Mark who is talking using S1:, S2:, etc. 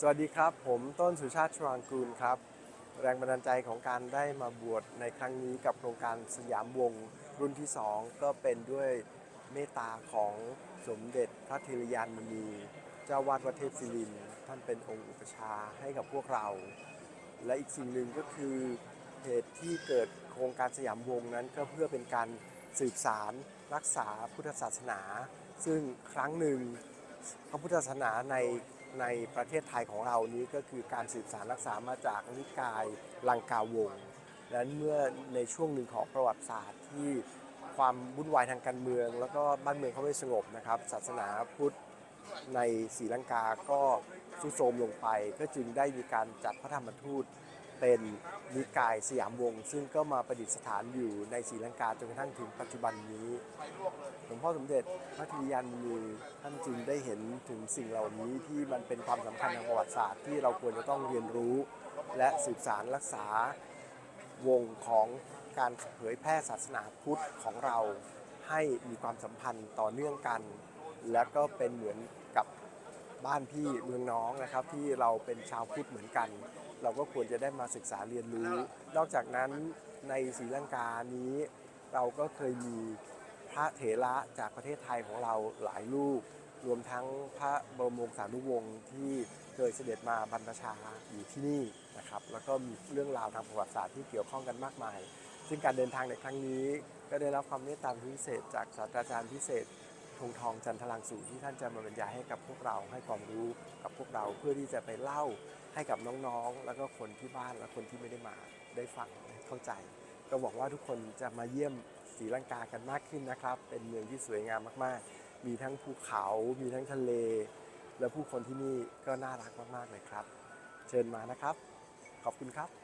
S1: สวัสดีครับ ผมต้นสุชาติชวางกูลครับ แรงบันดาลใจของการได้มาบวชในครั้งนี้กับโครงการสยามวงรุ่นที่ 2 ก็เป็นด้วยเมตตาของสมเด็จพระเทรยานมณีเจ้าวาดวัดเทพศิรินท่านเป็นองค์อุปชาให้กับพวกเรา และอีกสิ่งหนึ่งก็คือเหตุที่เกิดโครงการสยามวงนั้นก็เพื่อเป็นการสืบสารรักษาพุทธศาสนา ซึ่งครั้งหนึ่งพระพุทธศาสนาใน ในประเทศไทยของเรานี้ก็คือการสืบสารรักษามาจากนิกายลังกาวงศ์และเมื่อในช่วงหนึ่งของประวัติศาสตร์ที่ความวุ่นวายทางการเมือง แล้วก็บ้านเมืองเขาไม่สงบนะครับ ศาสนาพุทธในศรีลังกาก็ทรุดโทรมลงไป ก็จึงได้มีการจัดพระธรรมทูตเป็นนิกายสยามวงศ์ซึ่งก็มาประดิษฐานอยู่ในศรีลังกาจนกระทั่งถึงปัจจุบันนี้ พ่อสมเด็จพระธีรยานมีท่านจึงได้เห็นถึงสิ่งเหล่านี้ที่มันเป็นความสำคัญทางประวัติศาสตร์ที่เราควรจะต้องเรียนรู้ และสืบสารรักษาวงของการเผยแพร่ศาสนาพุทธของเราให้มีความสัมพันธ์ต่อเนื่องกัน และก็เป็นเหมือนกับบ้านพี่เมืองน้องนะครับที่เราเป็นชาวพุทธเหมือนกัน เราก็ควรจะได้มาศึกษาเรียนรู้ นอกจากนั้นในศรีลังกานี้เราก็เคยมี พระเถระจากประเทศไทยของเราหลายรูป รวมทั้งพระบรมวงศานุวงศ์ที่เคยเสด็จมาบรรพชาอยู่ที่นี่นะครับ แล้วก็มีเรื่องราวทางประวัติศาสตร์ที่เกี่ยวข้องกันมากมาย ซึ่งการเดินทางในครั้งนี้ ก็ได้รับความเมตตาพิเศษ จากศาสตราจารย์พิเศษธงทองจันทลังสูที่ท่านจะมาบรรยายให้กับพวกเราให้ความรู้กับพวกเราเพื่อที่จะไปเล่าให้กับน้องๆ แล้วก็คนที่บ้านและคนที่ไม่ได้มาได้ฟังได้เข้าใจ ก็หวังว่าทุกคนจะมาเยี่ยมศรีลังกากันมากขึ้นนะครับ เป็นเมืองที่สวยงามมากๆ มีทั้งภูเขา มีทั้งทะเล และผู้คนที่นี่ก็น่ารักมากๆเลยครับ เชิญมานะครับ ขอบคุณครับ